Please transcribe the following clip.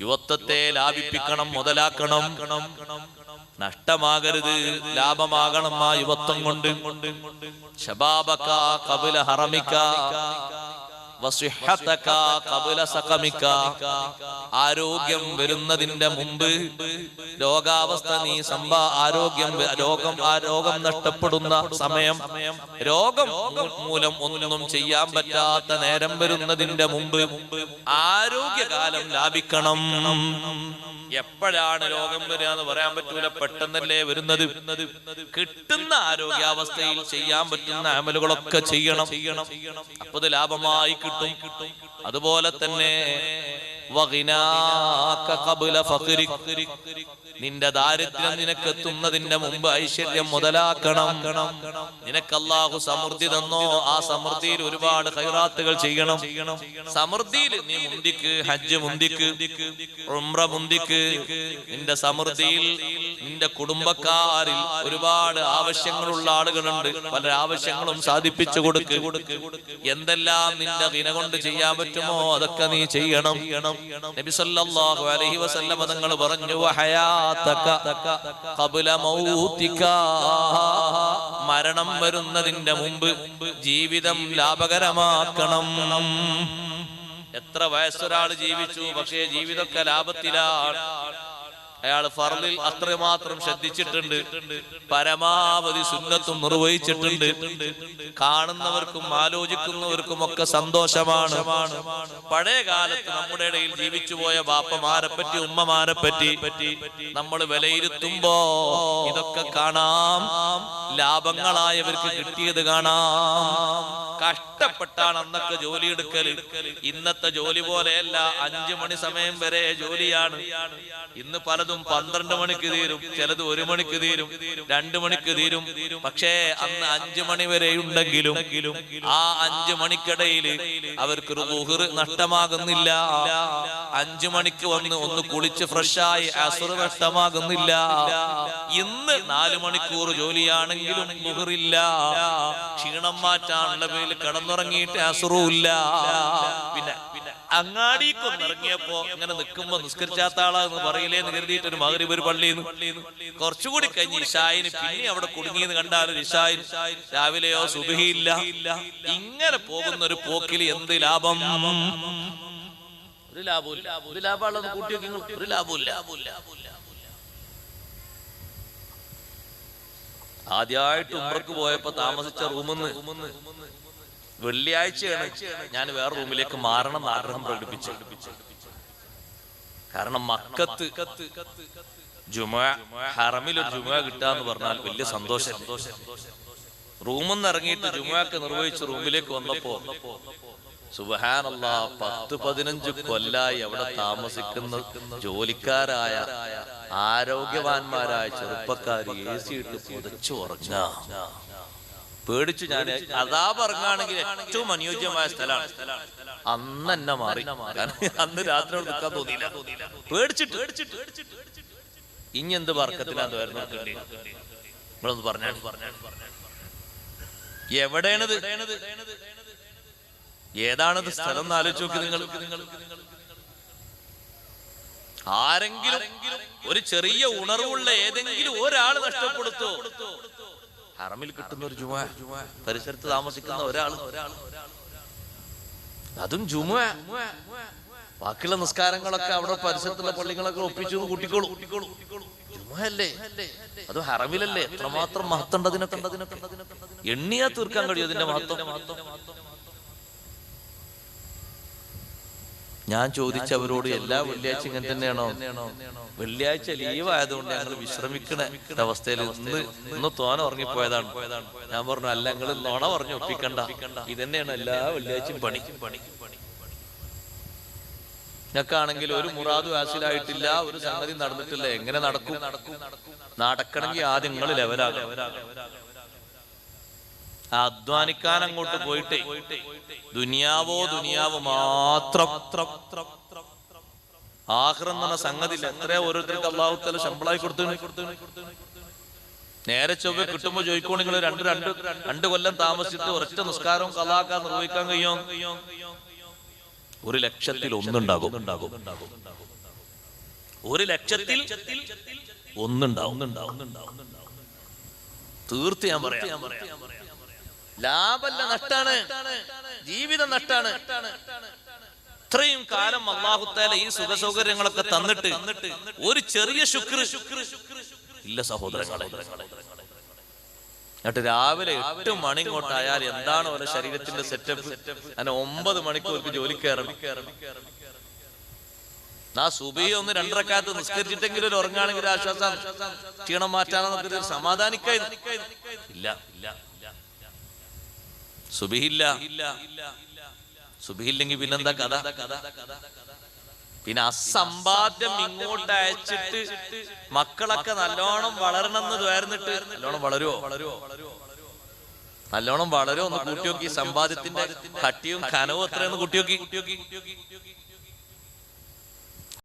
യുവത്വത്തെ ലാഭിപ്പിക്കണം മുതലാക്കണം നഷ്ടമാകരുത് ലാഭമാകണം ആ യുവത്വം കൊണ്ട് ശബാബക്ക കപില ഹറമിക്ക. ആരോഗ്യം വരുന്നതിന്റെ മുമ്പ് രോഗാവസ്ഥ നീ സമ്പാ ആരോഗ്യം രോഗം ആ രോഗം നഷ്ടപ്പെടുന്ന സമയം രോഗം മൂലം ഒന്നും ചെയ്യാൻ പറ്റാത്ത നേരം വരുന്നതിന്റെ മുമ്പ് ആരോഗ്യകാലം ലാഭിക്കണം. എപ്പോഴാണ് രോഗം വരിക എന്ന് പറയാൻ പറ്റൂല. പെട്ടെന്നല്ലേ വരുന്നത്. കിട്ടുന്ന ആരോഗ്യാവസ്ഥയിൽ ചെയ്യാൻ പറ്റുന്ന അമലുകളൊക്കെ ചെയ്യണം. അപ്പൊ ലാഭമായി കിട്ടും അതുപോലെ തന്നെ. നിന്റെ ദാരിദ്ര്യം നിനക്ക് എത്തുന്നതിന്റെ മുമ്പ് ഐശ്വര്യം മുതലാക്കണം. നിനക്ക് സമൃദ്ധി തന്നോ? ആ സമൃദ്ധിയിൽ ഒരുപാട് ഹൈറാത്തുകൾ ചെയ്യണം. സമൃദ്ധിയിൽ നീ മുന്തിക്ക് ഹജ്ജ് മുന്തിക്ക് ഉംറ മുന്തിക്ക്. നിന്റെ സമൃദ്ധിയിൽ നിന്റെ കുടുംബക്കാരിൽ ഒരുപാട് ആവശ്യങ്ങളുള്ള ആളുകളുണ്ട്. പല ആവശ്യങ്ങളും സാധിപ്പിച്ചു കൊടുക്ക്. എന്തെല്ലാം നിന്റെ വിന കൊണ്ട് ചെയ്യാൻ പറ്റുമോ? അതൊക്കെ നീ ചെയ്യണം. നബി സല്ലല്ലാഹു അലൈഹി വസല്ലമ തങ്ങൾ പറഞ്ഞു വഹയാതക മരണം വരുന്നതിന്റെ മുമ്പ് ജീവിതം ലാഭകരമാക്കണം. എത്ര വയസ്സൊരാൾ ജീവിച്ചു പക്ഷേ ജീവിതമൊക്കെ ലാഭത്തിലാണ്. അയാൾ ഫറലിൽ അത്രമാത്രം ശ്രദ്ധിച്ചിട്ടുണ്ട്. പരമാവധി സുന്നത്തും നിർവഹിച്ചിട്ടുണ്ട്. കാണുന്നവർക്കും ആലോചിക്കുന്നവർക്കും ഒക്കെ സന്തോഷമാണ്. പഴയ കാലത്ത് നമ്മുടെ ഇടയിൽ ജീവിച്ചു പോയ ബാപ്പമാരെ പറ്റി ഉമ്മമാരെ പറ്റി നമ്മൾ വിലയിരുത്തുമ്പോ ഇതൊക്കെ കാണാം. ലാഭങ്ങളായവർക്ക് കിട്ടിയത് കാണാം. കഷ്ടപ്പെട്ടാണ് അന്നൊക്കെ ജോലി എടുക്കൽ ഇന്നത്തെ ജോലി പോലെയല്ല അഞ്ചു മണി സമയം വരെ ജോലിയാണ്. ഇന്ന് പലതും പന്ത്രണ്ട് മണിക്ക് തീരും ചിലത് ഒരു മണിക്ക് തീരും രണ്ടു മണിക്ക് തീരും. പക്ഷേ അന്ന് അഞ്ചു മണി വരെ ഉണ്ടെങ്കിലും ആ അഞ്ചു മണിക്കിടയിൽ അവർക്കൊരു ലുഹർ നഷ്ടമാകുന്നില്ല. അഞ്ചു മണിക്ക് വന്ന് ഒന്ന് കുളിച്ച് ഫ്രഷായി അസുർ നഷ്ടമാകുന്നില്ല. ഇന്ന് നാലു മണിക്കൂർ ജോലിയാണെങ്കിലും ഗുഹറില്ല ക്ഷീണം മാറ്റാനുള്ള പേരിൽ കിടന്നുറങ്ങിയിട്ട് അസുറുമില്ല പിന്നെ അങ്ങാടിക്കൊന്ന് ഇറങ്ങിയപ്പോ ഇങ്ങനെ നിൽക്കുമ്പോ നിസ്കരിച്ചാത്ത ആളാന്ന് പറയില്ലേ എന്ന് കരുതിയിട്ട് ഒരു മകരി ഒരു പള്ളിയിൽ കുറച്ചുകൂടി കഴിഞ്ഞ് ഇഷായിന് പിന്നെ അവിടെ കുടുങ്ങിയെന്ന് കണ്ടാൽ ഇഷായി രാവിലെയോ സുബിഹിയില്ല. ഇങ്ങനെ പോകുന്ന ഒരു പോക്കിൽ എന്ത് ലാഭം? ഒരു ലാഭമില്ല ഒരു ലാഭമുള്ളത്. ഒരു ലാഭമില്ല ആദ്യമായിട്ട് ഉമ്മർക്ക് പോയപ്പോ താമസിച്ച റൂമെന്ന് വെള്ളിയാഴ്ചയാണ് ഞാൻ വേറെ റൂമിലേക്ക് മാറണം എന്ന് ആഗ്രഹം പ്രകടിപ്പിച്ചു കാരണം മക്കത്ത് ജുമ ഹറമിൽ ഒരു ജുമ കിട്ടാന്ന് പറഞ്ഞാൽ വലിയ സന്തോഷം. റൂമിൽ ഇറങ്ങിയിട്ട് ജുമയൊക്കെ നിർവഹിച്ച് റൂമിലേക്ക് വന്നപ്പോ സുബഹാനല്ല പത്ത് പതിനഞ്ച് കൊല്ലായി അവിടെ താമസിക്കുന്ന ജോലിക്കാരായ ആരോഗ്യവാന്മാരായ ചെറുപ്പക്കാർ എ സി ഇട്ട് പുതച്ചു ഉറങ്ങ. പേടിച്ചു ഞാൻ അതാ പറഞ്ഞാണെങ്കിൽ ഏറ്റവും അനുയോജ്യമായ സ്ഥലമാണ്. അന്ന് എന്നെ മാറി. അന്ന് രാത്രി നിൽക്കാൻ തോന്നിയില്ല. പേടിച്ചിട്ട്. ഇനി എന്ത് വർക്കത്തിലാന്ന് വരുന്ന നിങ്ങളൊന്ന് പറഞ്ഞു. എവിടെയാണിത്? ഏതാണത് സ്ഥലം എന്ന് ആലോചിച്ച് നോക്കി നിങ്ങൾ. ആരെങ്കിലും ഒരു ചെറിയ ഉണർവുള്ള ഏതെങ്കിലും ഒരാൾ നഷ്ടപ്പെടുത്തോ? ഹറമിൽ കിട്ടുന്ന ഒരു ജുമ പരിസരത്ത് താമസിക്കുന്ന ഒരാൾ അതും ജുമ ബാക്കിയുള്ള നിസ്കാരങ്ങളൊക്കെ അവിടെ പരിസരത്തുള്ള പള്ളികളൊക്കെ ഒപ്പിച്ചു കൂട്ടിക്കോളൂ. ജുമല്ലേ അത് ഹറമിലല്ലേ? എത്രമാത്രം മഹത്തണ്ടതിനൊക്കെ എണ്ണിയാ തീർക്കാൻ കഴിയും അതിന്റെ മഹത്വം. ഞാൻ ചോദിച്ചവരോട് എല്ലാ വെള്ളിയാഴ്ച ഇങ്ങനെ തന്നെയാണോ? വെള്ളിയാഴ്ച ലീവ് ആയതുകൊണ്ട് ഞങ്ങൾ വിശ്രമിക്കണ അവസ്ഥയിൽ ഇന്ന് ഇന്ന് തോന ഉറങ്ങിപ്പോയതാണ്. ഞാൻ പറഞ്ഞു അല്ല ഞങ്ങൾ നോണ പറഞ്ഞു ഒപ്പിക്കണ്ട. ഇതന്നെയാണ് എല്ലാ വെള്ളിയാഴ്ചയും പണി. ഞങ്ങൾക്കാണെങ്കിൽ ഒരു മുറാദു ഹാസിലായിട്ടില്ല ഒരു സംഗതി നടന്നിട്ടില്ല. എങ്ങനെ നടക്കും? നടക്കണമെങ്കിൽ ആദ്യം നിങ്ങൾ ലെവലാകും അധ്വാനിക്കാൻ അങ്ങോട്ട് പോയിട്ട്. ദുനിയാവോ ദുനിയാവോ മാത്രം. ആഹ്റം എന്ന സംഗതി എത്രയോ ഓരോരുത്തർക്ക് അള്ളാഹുത്തല ശമ്പളമായി കൊടുത്തു. നേരെ ചൊവ്വ കിട്ടുമ്പോ ചോദിക്കോ നിങ്ങൾ രണ്ട് രണ്ട് രണ്ട് കൊല്ലം താമസിച്ചിട്ട് ഒരൊറ്റ നിസ്കാരവും കലാക്കാൻ നിർവഹിക്കാൻ കഴിയും? ഒരു ലക്ഷത്തിൽ ഒന്നുണ്ടാകും. ഒരു ലക്ഷത്തിൽ ഒന്നുണ്ടാവും തീർത്ത് ഞാൻ പറയാം. ലാഭല്ല നഷ്ടാണ്. ജീവിതം നഷ്ടാണ്. ഇത്രയും കാലം അള്ളാഹുത്താല ഈ സുഖ സൗകര്യങ്ങളൊക്കെ തന്നിട്ട് ഒരു ചെറിയ ശുക്ര ഇല്ല സഹോദരങ്ങളെ. എന്നിട്ട് രാവിലെ എട്ട് മണി ഇങ്ങോട്ടായാൽ എന്താണ് ഓരോ ശരീരത്തിന്റെ സെറ്റപ്പ് അങ്ങനെ ഒമ്പത് മണിക്കൂർക്ക് ജോലി കയറണം. ആ സുബി ഒന്ന് രണ്ടരക്കാലത്ത് നിസ്കരിച്ചിട്ടെങ്കിലും ഒരു ഉറങ്ങാണെങ്കിൽ ആശ്വാസം. ക്ഷീണം മാറ്റാനോ ഒരു സമാധാനിക്കായി ഇല്ല ഇല്ല. സുബിഹില്ല. സുബിഹില്ലെങ്കിൽ പിന്നെന്താ കഥ? പിന്നെ അസമ്പാദ്യം ഇങ്ങോട്ട് അയച്ചിട്ട് മക്കളൊക്കെ നല്ലോണം വളരണം എന്ന് ദ്വാരുന്നിട്ട് നല്ലോണം വളരുവോ? വളരുവോ നല്ലോണം വളരുമോ ഒന്ന് കൂട്ടിയോക്കി സമ്പാദ്യത്തിന്റെ കട്ടിയും കനവും എത്രയെന്ന് കൂട്ടി നോക്കി